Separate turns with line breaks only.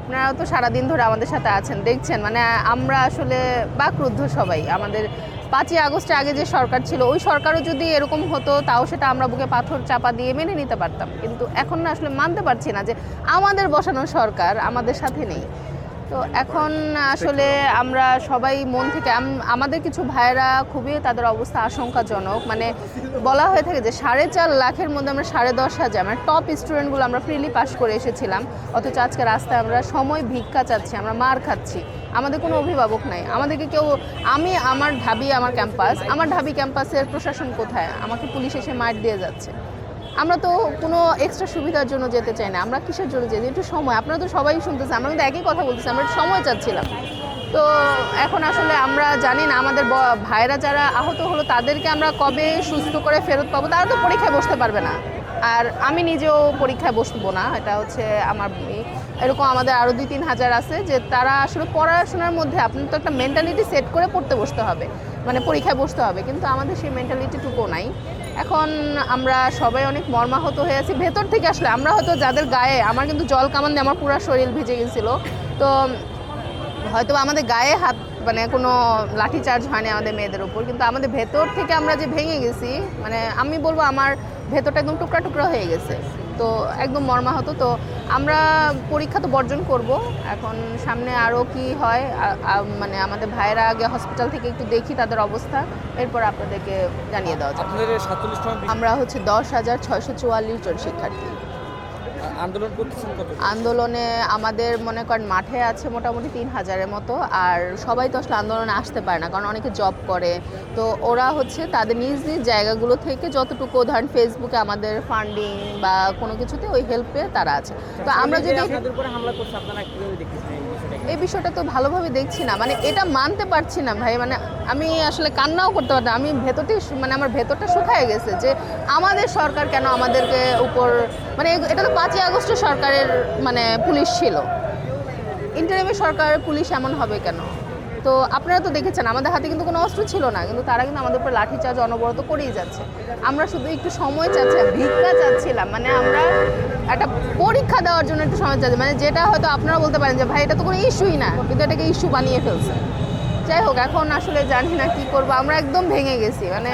আপনারাও তো সারাদিন ধরে আমাদের সাথে আছেন, দেখছেন। মানে আমরা আসলে বাকরুদ্ধ সবাই। আমাদের পাঁচই আগস্টে আগে যে সরকার ছিল, ওই সরকারও যদি এরকম হতো, তাও সেটা আমরা বুকে পাথর চাপা দিয়ে মেনে নিতে পারতাম। কিন্তু এখন না আসলে মানতে পারছি না যে আমাদের বসানো সরকার আমাদের সাথে নেই। তো এখন আসলে আমরা সবাই মন থেকে আমাদের কিছু ভাইয়েরা খুবই তাদের অবস্থা আশঙ্কাজনক। মানে বলা হয়ে থাকে যে সাড়ে চার লাখের মধ্যে আমরা সাড়ে দশ হাজার মানে টপ স্টুডেন্টগুলো আমরা ফ্রিলি পাস করে এসেছিলাম। অথচ আজকে রাস্তায় আমরা সময় ভিক্ষা চাচ্ছি, আমরা মার খাচ্ছি। আমাদের কোনো অভিভাবক নাই। আমাদেরকে কেউ, আমি, আমার ঢাবি আমার ক্যাম্পাস আমার ঢাবি ক্যাম্পাসের প্রশাসন কোথায়? আমাকে পুলিশ এসে মার দিয়ে যাচ্ছে। আমরা তো কোনো এক্সট্রা সুবিধার জন্য যেতে চাই না, আমরা কিসের জন্য যেতে একটু সময়, আপনারা তো সবাই শুনতেছে আমরা কিন্তু একই কথা বলতেছি, আমরা সময় চাচ্ছিলাম। তো এখন আসলে আমরা জানি না, আমাদের ভাইরা যারা আহত হলো তাদেরকে আমরা কবে সুস্থ করে ফেরত পাবো, তারা তো পরীক্ষায় বসতে পারবে না। আর আমি নিজেও পরীক্ষায় বসবো না, এটা হচ্ছে আমার এরকম আমাদের আরও দুই তিন হাজার আছে যে তারা আসলে পড়াশোনার মধ্যে আপনার তো একটা মেন্টালিটি সেট করে পড়তে বসতে হবে মানে পরীক্ষায় বসতে হবে, কিন্তু আমাদের সেই মেন্টালিটিটুকুও নাই। এখন আমরা সবাই অনেক মর্মাহত হয়ে আছি, ভেতর থেকে আসলে আমরা হয়তো যাদের গায়ে, আমার কিন্তু জল কামান দিয়ে আমার পুরো শরীর ভিজে গেছিল। তো হয়তো আমাদের গায়ে হাত মানে কোনো লাঠি চার্জ হয়নি আমাদের মেয়েদের উপর। কিন্তু আমাদের ভেতর থেকে আমরা যে ভেঙে গেছি মানে আমি বলব আমার ভেতরটা একদম টুকরা টুকরা হয়ে গেছে। তো একদম মর্মাহত। তো আমরা পরীক্ষা তো বর্জন করব। এখন সামনে আরও কি হয় মানে আমাদের ভাইয়েরা আগে হসপিটাল থেকে একটু দেখি তাদের অবস্থা। এরপর আপনাদেরকে জানিয়ে দেওয়া যাবে। আমরা হচ্ছে দশ হাজার ছয়শো চুয়াল্লিশ জন শিক্ষার্থী।
আন্দোলন করতেছেন কত
আন্দোলনে আমাদের মনে করেন মাঠে আছে মোটামুটি তিন হাজারের মতো আর সবাই তো আসলে আন্দোলনে আসতে পারে না কারণ অনেকে জব করে। তো ওরা হচ্ছে তাদের নিজ নিজ জায়গাগুলো থেকে যতটুকু ধরেন ফেসবুকে আমাদের ফান্ডিং বা কোনো কিছুতে ওই হেল্পে তারা আছে। তো আমরা যদি
এই
বিষয়টা তো ভালোভাবে দেখছি না মানে এটা মানতে পারছি না ভাই মানে আমি আসলে কান্নাও করতে পারতাম আমি ভেতরটি মানে আমার ভেতরটা শুকায় গেছে যে আমাদের সরকার কেন আমাদেরকে উপর মানে এটা তো পাঁচই আগস্ট সরকারের মানে পুলিশ ছিল। ইন্টারিমের সরকারের পুলিশ এমন হবে কেন? তো আপনারা তো দেখেছেন, আমাদের হাতে কিন্তু কোনো অস্ত্র ছিল না, কিন্তু তারা কিন্তু আমাদের উপর লাঠিচার্জ অনবরত করেই যাচ্ছে। আমরা শুধু একটু সময় চাচ্ছি, ভিক্ষা চাচ্ছিলাম মানে আমরা একটা পরীক্ষা দেওয়ার জন্য একটু সময় চাচ্ছি মানে যেটা হয়তো আপনারা বলতে পারেন যে, ভাই, এটা তো কোনো ইস্যুই না, কিন্তু এটাকে ইস্যু বানিয়ে ফেলছে। যাই হোক, এখন আসলে জানি না কি করব, আমরা একদম ভেঙে গেছি মানে